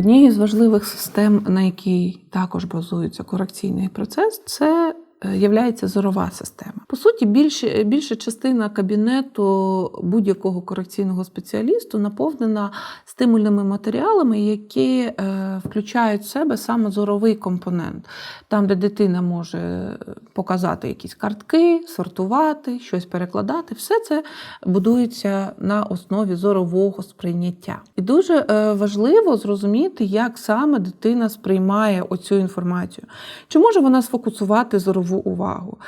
Однією з важливих систем, на якій також базується корекційний процес, це являється зорова система. По суті, більше, більша частина кабінету будь-якого корекційного спеціалісту наповнена стимульними матеріалами, які е, включають в себе саме зоровий компонент, там, де дитина може показати якісь картки, сортувати, щось перекладати. Все це будується на основі зорового сприйняття. І дуже е, важливо зрозуміти, як саме дитина сприймає оцю інформацію. Чи може вона сфокусувати зорову увагу?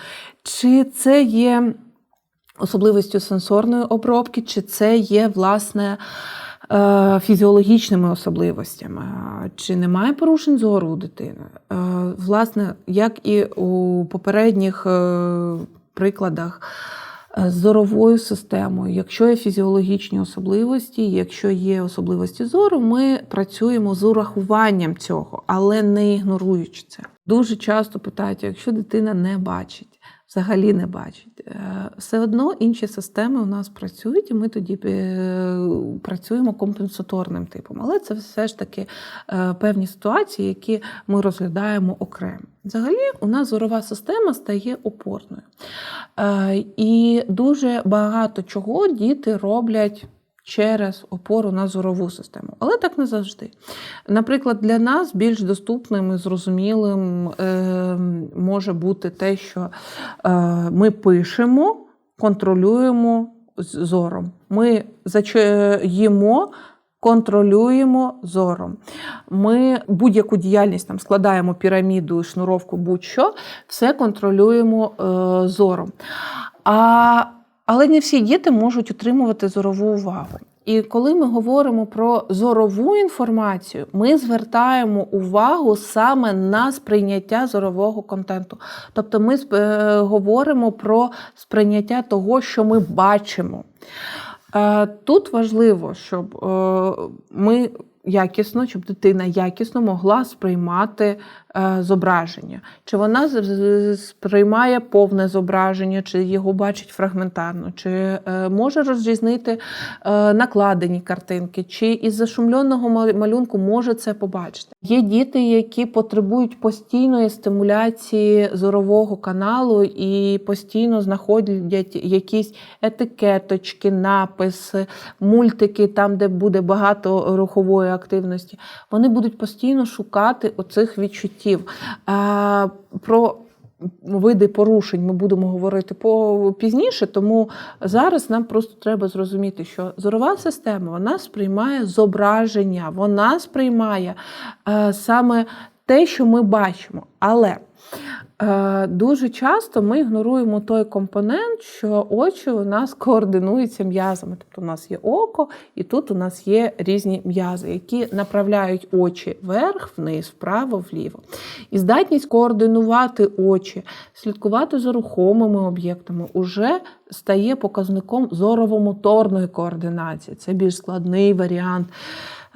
Чи це є особливістю сенсорної обробки, чи це є власне. е, Фізіологічними особливостями, чи немає порушень зору у дитини? Е, Власне, як і у попередніх е, прикладах зоровою системою, якщо є фізіологічні особливості, якщо є особливості зору, ми працюємо з урахуванням цього, але не ігноруючи це. Дуже часто питають, якщо дитина не бачить, взагалі не бачить, е, все одно інші системи у нас працюють, і ми тоді е, працюємо компенсаторним типом. Але це все ж таки е, певні ситуації, які ми розглядаємо окремо. Взагалі, у нас зорова система стає опорною. І дуже багато чого діти роблять. Через опору на зорову систему, але так не завжди. Наприклад, для нас більш доступним і зрозумілим е, може бути те, що е, ми пишемо, контролюємо зором. Ми заче- їмо, контролюємо зором. Ми будь-яку діяльність там складаємо піраміду, шнуровку, будь-що, все контролюємо е, зором. А, але не всі діти можуть утримувати зорову увагу. І коли ми говоримо про зорову інформацію, ми звертаємо увагу саме на сприйняття зорового контенту. Тобто ми е, говоримо про сприйняття того, що ми бачимо. Е, Тут важливо, щоб е, ми якісно, щоб дитина якісно могла сприймати зображення. Чи вона сприймає повне зображення, чи його бачить фрагментарно, чи е, може розрізнити е, накладені картинки, чи із зашумленого малюнку може це побачити. Є діти, які потребують постійної стимуляції зорового каналу і постійно знаходять якісь етикеточки, написи, мультики, там, де буде багато рухової активності. Вони будуть постійно шукати оцих відчуттів. А, Про види порушень ми будемо говорити пізніше, тому зараз нам просто треба зрозуміти, що зорова система вона сприймає зображення, вона сприймає е, саме те, що ми бачимо. Але дуже часто ми ігноруємо той компонент, що очі у нас координуються м'язами. Тобто у нас є око, і тут у нас є різні м'язи, які направляють очі вверх, вниз, вправо, вліво. І здатність координувати очі, слідкувати за рухомими об'єктами уже стає показником зорово-моторної координації. Це більш складний варіант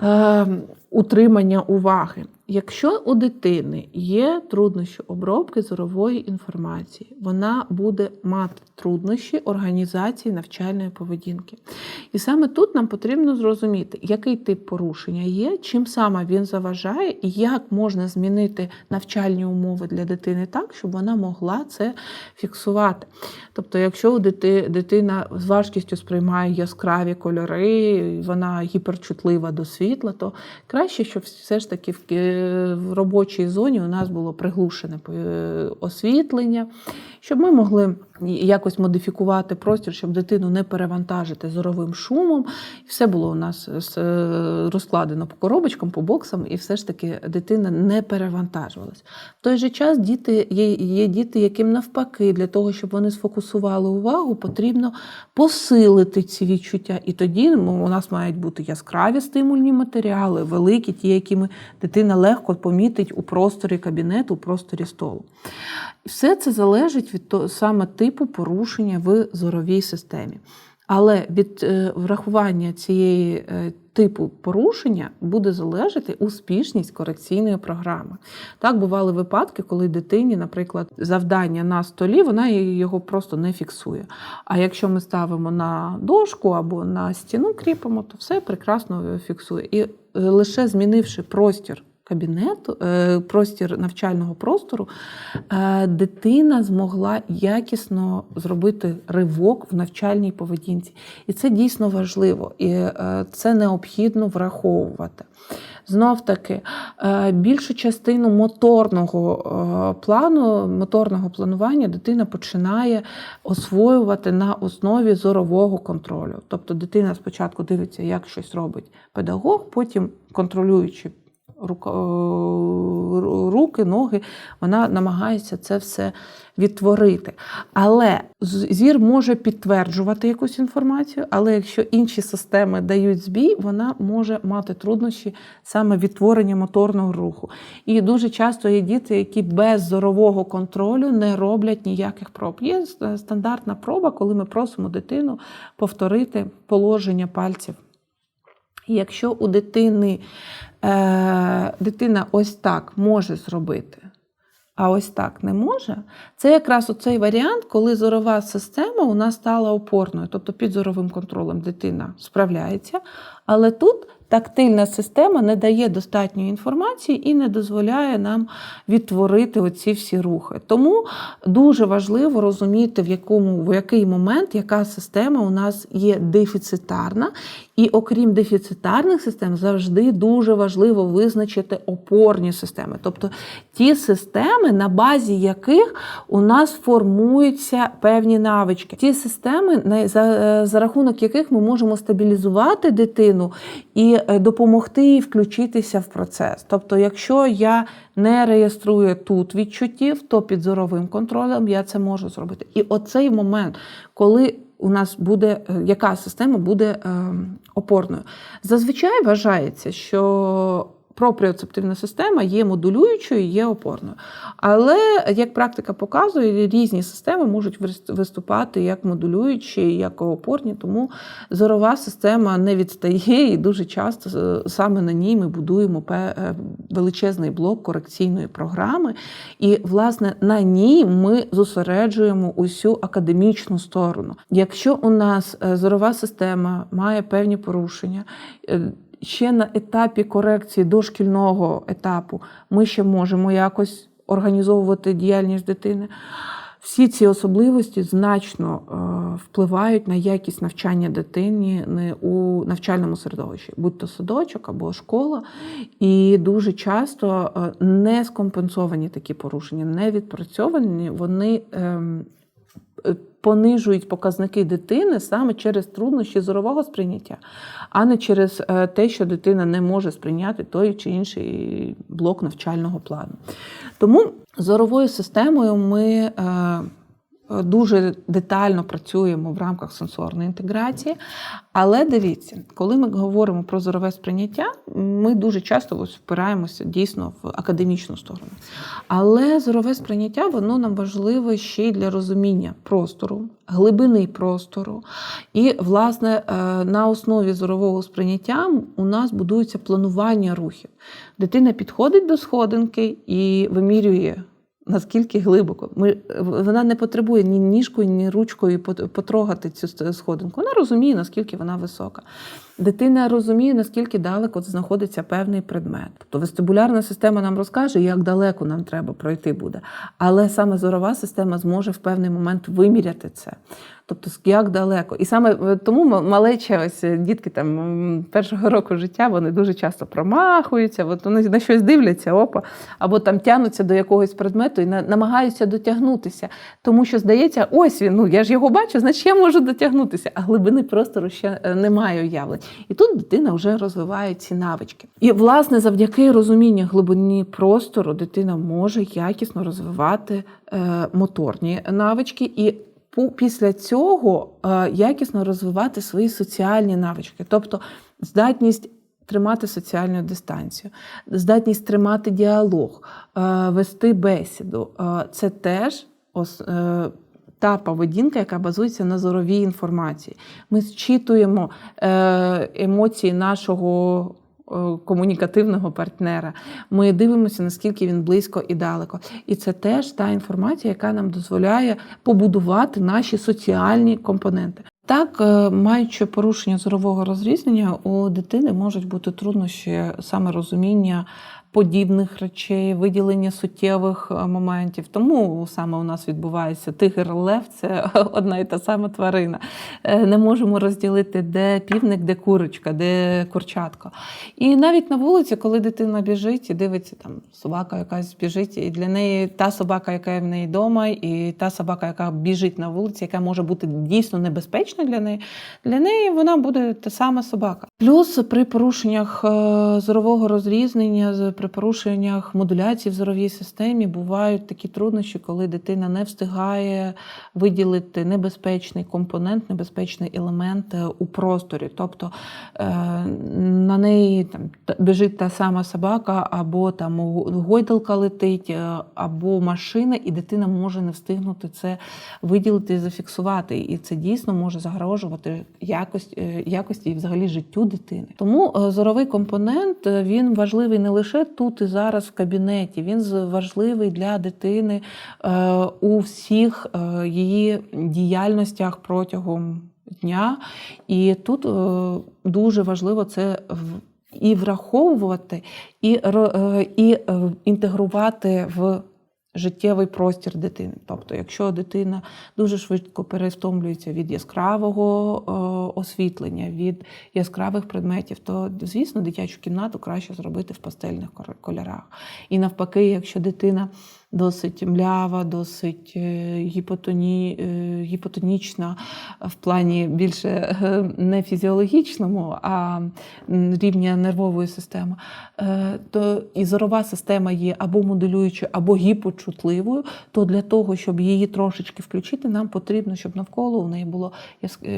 е, утримання уваги. Якщо у дитини є труднощі обробки зорової інформації, вона буде мати труднощі організації навчальної поведінки. І саме тут нам потрібно зрозуміти, який тип порушення є, чим саме він заважає, і як можна змінити навчальні умови для дитини так, щоб вона могла це фіксувати. Тобто, якщо дитина з важкістю сприймає яскраві кольори, вона гіперчутлива до світла, то краще, щоб все ж таки в, робочій зоні у нас було приглушене освітлення, щоб ми могли якось модифікувати простір, щоб дитину не перевантажити зоровим шумом. І все було у нас е, розкладено по коробочкам, по боксам, і все ж таки дитина не перевантажувалась. В той же час діти є, є діти, яким навпаки, для того, щоб вони сфокусували увагу, потрібно посилити ці відчуття. І тоді ну, у нас мають бути яскраві стимульні матеріали, великі, ті, які ми, дитина легко помітить у просторі кабінету, у просторі столу. Все це залежить від того, саме типу порушення в зоровій системі. Але від е, врахування цієї е, типу порушення буде залежати успішність корекційної програми. Так бували випадки, коли дитині, наприклад, завдання на столі, вона його просто не фіксує. А якщо ми ставимо на дошку або на стіну кріпимо, то все прекрасно фіксує. І е, лише змінивши простір. Кабінету, е, простір навчального простору, е, дитина змогла якісно зробити ривок в навчальній поведінці. І це дійсно важливо, і е, це необхідно враховувати. Знов таки, більшу частину моторного плану, моторного планування дитина починає освоювати на основі зорового контролю. Тобто дитина спочатку дивиться, як щось робить педагог, потім контролюючи руки, ноги, вона намагається це все відтворити. Але зір може підтверджувати якусь інформацію, але якщо інші системи дають збій, вона може мати труднощі саме відтворення моторного руху. І дуже часто є діти, які без зорового контролю не роблять ніяких проб. Є стандартна проба, коли ми просимо дитину повторити положення пальців. Якщо у дитини е, дитина ось так може зробити, а ось так не може, це якраз оцей варіант, коли зорова система у нас стала опорною, тобто під зоровим контролем дитина справляється. Але тут тактильна система не дає достатньої інформації і не дозволяє нам відтворити оці всі рухи. Тому дуже важливо розуміти, в якому в який момент яка система у нас є дефіцитарна. І окрім дефіцитарних систем, завжди дуже важливо визначити опорні системи, тобто ті системи, на базі яких у нас формуються певні навички, ті системи, за, за рахунок яких ми можемо стабілізувати дитину і е, допомогти їй включитися в процес. Тобто, якщо я не реєструю тут відчуттів, то під зоровим контролем я це можу зробити. І оцей момент, коли у нас буде, е, яка система буде е, опорною. Зазвичай вважається, що пропріоцептивна система є модулюючою, є опорною. Але, як практика показує, різні системи можуть виступати як модулюючі, як опорні, тому зорова система не відстає і дуже часто е, саме на ній ми будуємо е, величезний блок корекційної програми. І, власне, на ній ми зосереджуємо усю академічну сторону. Якщо у нас е, зорова система має певні порушення, ще на етапі корекції дошкільного етапу ми ще можемо якось організовувати діяльність дитини. Всі ці особливості значно е, впливають на якість навчання дитині у навчальному середовищі, будь то садочок або школа. І дуже часто е, не скомпенсовані такі порушення, не відпрацьовані, вони ем, понижують показники дитини саме через труднощі зорового сприйняття, а не через е, те, що дитина не може сприйняти той чи інший блок навчального плану. Тому зоровою системою ми. Е, дуже детально працюємо в рамках сенсорної інтеграції. Але дивіться, коли ми говоримо про зорове сприйняття, ми дуже часто ось впираємося дійсно в академічну сторону. Але зорове сприйняття воно нам важливе ще й для розуміння простору, глибини простору. І, власне, е, на основі зорового сприйняття у нас будується планування рухів. Дитина підходить до сходинки і вимірює наскільки глибоко. Ми, Вона не потребує ні ніжкою, ні ручкою потрогати цю сходинку. Вона розуміє, наскільки вона висока. Дитина розуміє, наскільки далеко знаходиться певний предмет. Тобто вестибулярна система нам розкаже, як далеко нам треба пройти буде. Але саме зорова система зможе в певний момент виміряти це. Тобто, як далеко. І саме е, тому малече, ось е, дітки там першого року життя, вони дуже часто промахуються, от вони на щось дивляться, опа, або там тянуться до якогось предмету і намагаються дотягнутися. Тому що здається, ось він, ну я ж його бачу, значить я можу дотягнутися, а глибини простору ще е, немає уявлень. І тут дитина вже розвиває ці навички. І, власне, завдяки розумінню глибини простору дитина може якісно розвивати моторні навички. і після цього е, якісно розвивати свої соціальні навички, тобто здатність тримати соціальну дистанцію, здатність тримати діалог, е, вести бесіду. Е, це теж та поведінка, яка базується на зоровій інформації. Ми зчитуємо емоції нашого. Е, Комунікативного партнера, ми дивимося, наскільки він близько і далеко. І це теж та інформація, яка нам дозволяє побудувати наші соціальні компоненти. Так, е, маючи порушення зорового розрізнення, у дитини можуть бути труднощі саме розуміння подібних речей, виділення суттєвих е, моментів. Тому саме у нас відбувається тигр лев це одна і та сама тварина. Е, Не можемо розділити, де півник, де курочка, де курчатка. І навіть на вулиці, коли дитина біжить і дивиться, там собака якась біжить, і для неї та собака, яка в неї вдома, і та собака, яка біжить на вулиці, яка може бути дійсно небезпечна для неї, для неї вона буде та сама собака. Плюс при порушеннях е, зорового розрізнення, з- при порушеннях модуляції в зоровій системі бувають такі труднощі, коли дитина не встигає виділити небезпечний компонент, небезпечний елемент е, у просторі. Тобто е, на неї там та- біжить та сама собака, або там гойдалка летить, е, або машина, і дитина може не встигнути це виділити і зафіксувати. І це дійсно може загрожувати якості, якості і взагалі життю дитини. Тому зоровий компонент він важливий не лише тут і зараз в кабінеті, він важливий для дитини е, у всіх е, її діяльностях протягом дня. І тут е, дуже важливо це і враховувати, і, і інтегрувати в життєвий простір дитини. Тобто, якщо дитина дуже швидко перестомлюється від яскравого е, освітлення, від яскравих предметів, то звісно дитячу кімнату краще зробити в пастельних кольорах. І навпаки, якщо дитина досить млява, досить е, гіпотоні, е, гіпотонічна в плані більше е, не фізіологічному, а рівня нервової системи, то і система є або моделюючою, або гіпочутливою, то для того, щоб її трошечки включити, нам потрібно, щоб навколо у неї було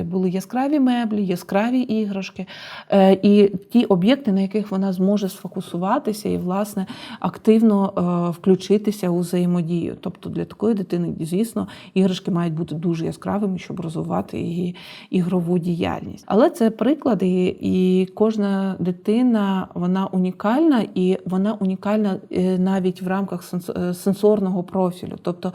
були яскраві меблі, яскраві іграшки, і ті об'єкти, на яких вона зможе сфокусуватися і, власне, активно включитися у взаємодію. Тобто для такої дитини, звісно, іграшки мають бути дуже яскравими, щоб розвивати її ігрову діяльність. Але це приклади, і кожна дитина вона унікальна, і вона унікальна е, навіть в рамках е, сенсорного профілю. Тобто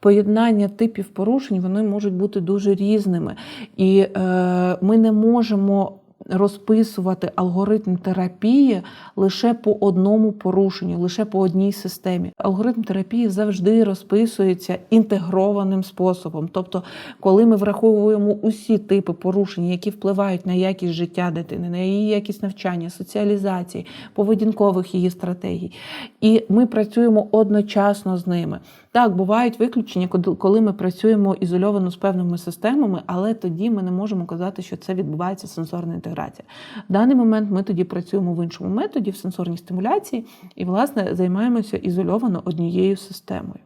Поєднання типів порушень вони можуть бути дуже різними, і е, ми не можемо розписувати алгоритм терапії лише по одному порушенню, лише по одній системі. Алгоритм терапії завжди розписується інтегрованим способом. Тобто, коли ми враховуємо усі типи порушень, які впливають на якість життя дитини, на її якість навчання, соціалізації, поведінкових її стратегій, і ми працюємо одночасно з ними. Так, бувають виключення, коли- ми працюємо ізольовано з певними системами, але тоді ми не можемо казати, що це відбувається сенсорна інтеграція. В даний момент ми тоді працюємо в іншому методі, в сенсорній стимуляції, і, власне, займаємося ізольовано однією системою.